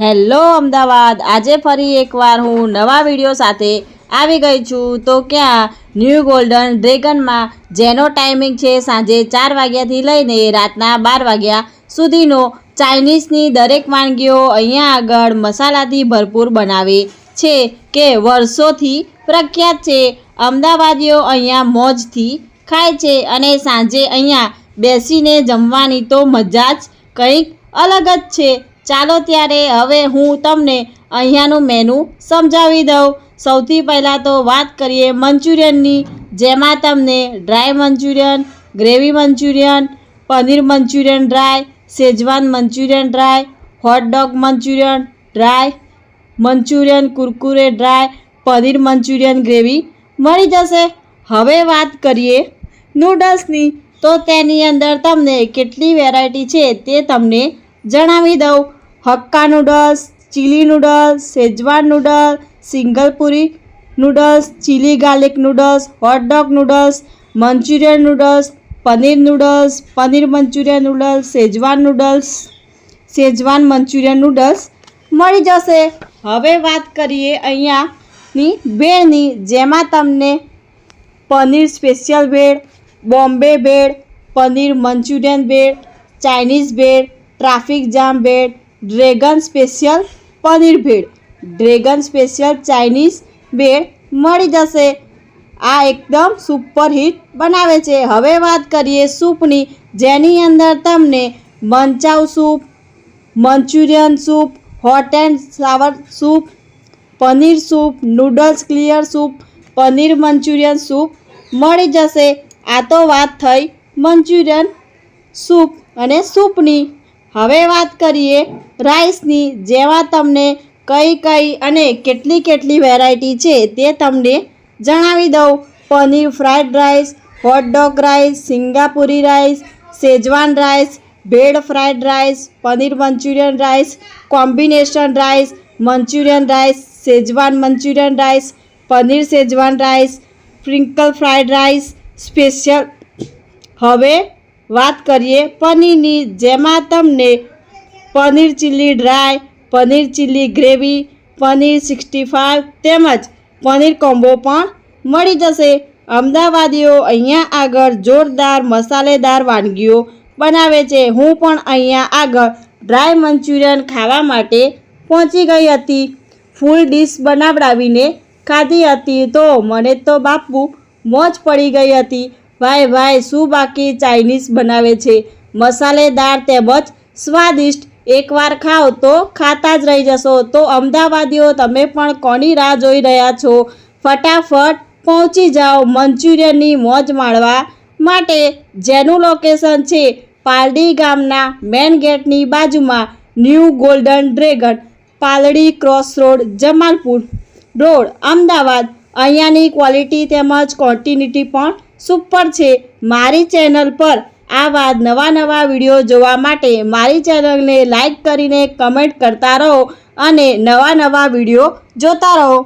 Hello Ahmedabad. આજે ફરી એકવાર હું નવા વીડિયો સાથે આવી ગઈ છું. તો ક્યાં? ન્યૂ ગોલ્ડન ડ્રેગનમાં જેનો ટાઈમિંગ છે સાંજે ચાર વાગ્યાથી લઈને રાતના બાર વાગ્યા સુધીનો. ચાઇનીઝની દરેક વાનગીઓ અહીંયા આગળ મસાલાથી ભરપૂર બનાવે છે કે વર્ષોથી પ્રખ્યાત છે. અમદાવાદીઓ અહીંયા મોજથી ખાય છે અને સાંજે અહીંયા બેસીને જમવાની તો મજા જ કંઈક અલગ જ છે. ચાલો ત્યારે હવે હું તમને અહીંયાનું મેનુ સમજાવી દઉં. સૌથી પહેલાં તો વાત કરીએ મંચુરિયનની, જેમાં તમને dry Manchurian gravy Manchurian, paneer Manchurian dry Schezwan Manchurian dry hot dog Manchurian dry Manchurian Kurkure dry paneer Manchurian gravy મળી જશે. હવે વાત કરીએ નૂડલ્સની તો તેની અંદર તમને કેટલી વેરાયટી છે તે તમને જણાવી દઉં. Hakka noodles, chilli noodles, Schezwan noodles Singapuri noodles, chilli garlic noodles hot dog noodles, Manchurian noodles, paneer noodles, paneer Manchurian noodles, Schezwan noodles, Schezwan Manchurian noodles મળી જશે. હવે વાત કરીએ અહીંયાની ભેળની, જેમાં તમને paneer special bhel, Bombay bhel, paneer Manchurian bhel, Chinese bhel, traffic jam bhel dragon special paneer bhel. Dragon special Chinese bhel મળી જશે. આ એકદમ સુપર હિટ બનાવે છે. હવે વાત કરીએ સૂપની. જેની અંદર તમને manchow soup, Manchurian soup, hot and sour soup, paneer soup, noodles clear soup, paneer Manchurian soup મળી જશે. આ તો વાત થઈ મંચુરિયન સૂપ અને સૂપની. હવે વાત કરીએ રાઈસની જેમાં તમને કઈ કઈ અને કેટલી કેટલી વેરાયટી છે તે તમને જણાવી દઉં. Paneer fried rice hot dog rice Singapuri rice Schezwan rice bhel fried rice paneer Manchurian rice combination rice Manchurian rice Schezwan Manchurian rice paneer Schezwan rice sprinkle fried rice special હવે વાત કરીએ પનીરની, જેમાં તમને paneer chilli dry, paneer chilli gravy, paneer sixty five તેમજ paneer combo પણ મળી જશે. અમદાવાદીઓ અહીંયા આગળ જોરદાર મસાલેદાર વાનગીઓ બનાવે છે. હું પણ અહીંયા આગળ ડ્રાય મંચુરિયન ખાવા માટે પહોંચી ગઈ હતી. ફૂલ ડીશ બનાવડાવીને ખાધી હતી તો મને તો બાપુ મોજ પડી ગઈ હતી. ભાઈ ભાઈ, શું બાકી ચાઇનીઝ બનાવે છે? મસાલેદાર તેમજ સ્વાદિષ્ટ. એકવાર ખાઓ તો ખાતા જ રહી જશો. તો અમદાવાદીઓ, તમે પણ કોની રાહ જોઈ રહ્યા છો? ફટાફટ પહોંચી જાઓ મંચુરિયનની મોજ માણવા માટે. જેનું લોકેશન છે પાલડી ગામના મેન ગેટની બાજુમાં New Golden Dragon Paldi cross road Jamalpur road Ahmedabad. અહીંયાની quality તેમજ ક્વોન્ટિનિટી પણ સુપર છે, મારી ચેનલ પર આવા નવા નવા વીડિયો જોવા માટે મારી ચેનલને લાઈક કરીને કમેન્ટ કરતા રહો અને નવા નવા વીડિયો જોતા રહો.